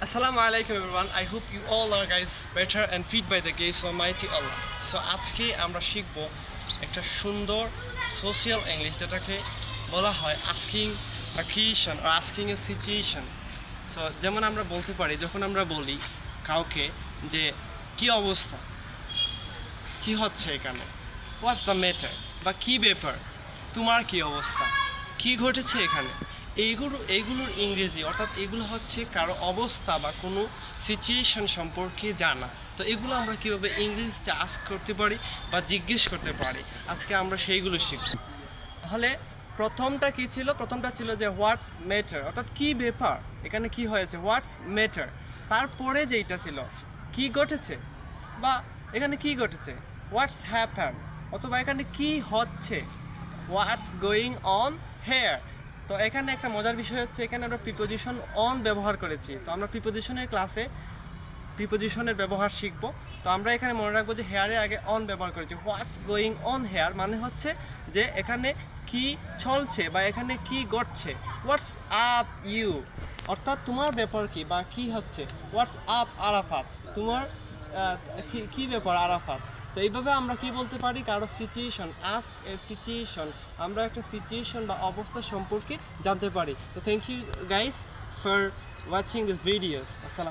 Assalamu alaikum, everyone. I hope you all are, guys, better and feed by the grace of Almighty Allah. So, আজকে আমরা শিখব একটা সুন্দর social English যেটাকে বলা হয় আস্কিং আ ক্রিয়েশন আর আস্কিং এ সিচুয়েশন সো যেমন আমরা বলতে পারি, যখন আমরা বলি কাউকে যে, কি অবস্থা? কি হচ্ছে এখানে? হোয়াটস দ্য ম্যাটার বা কি ব্যাপার? তোমার কি অবস্থা? কি ঘটেছে এখানে? এইগুলো, এইগুলোর ইংরেজি, অর্থাৎ এগুলো হচ্ছে কারও অবস্থা বা কোনো সিচুয়েশন সম্পর্কে জানা। তো এগুলো আমরা কীভাবে ইংরেজিতে আস্ক করতে পারি বা জিজ্ঞেস করতে পারি? আজকে আমরা সেইগুলো শিখব। তাহলে প্রথমটা কি ছিল? প্রথমটা ছিল যে হোয়াটস ম্যাটার অর্থাৎ কি ব্যাপার? এখানে কি হয়েছে? হোয়াটস ম্যাটার তারপরে যেইটা ছিল, কি ঘটেছে? বা এখানে কি ঘটেছে? হোয়াটস হ্যাপেন অথবা এখানে কি হচ্ছে? হোয়াটস গোয়িং অন হেয়ার তো এখানে একটা মজার বিষয় হচ্ছে, এখানে আমরা প্রিপোজিশন অন ব্যবহার করেছি। তো আমরা প্রিপোজিশনের ক্লাসে প্রিপোজিশনের ব্যবহার শিখব। তো আমরা এখানে মনে রাখব যে হেয়ারের আগে অন ব্যবহার করেছি। হোয়াটস গোয়িং অন হেয়ার মানে হচ্ছে যে এখানে কি চলছে বা এখানে কি ঘটছে। হোয়াটস আপ ইউ অর্থাৎ তোমার ব্যাপার কি বা কি হচ্ছে? What's up Arafat? তোমার কি ব্যাপার আরাফাত? তো এইভাবে আমরা কি বলতে পারি? কারও সিচুয়েশন আস্ক এ সিচুয়েশন আমরা একটা সিচুয়েশন বা অবস্থা সম্পর্কে জানতে পারি। তো thank you guys for watching this videos আসসালাম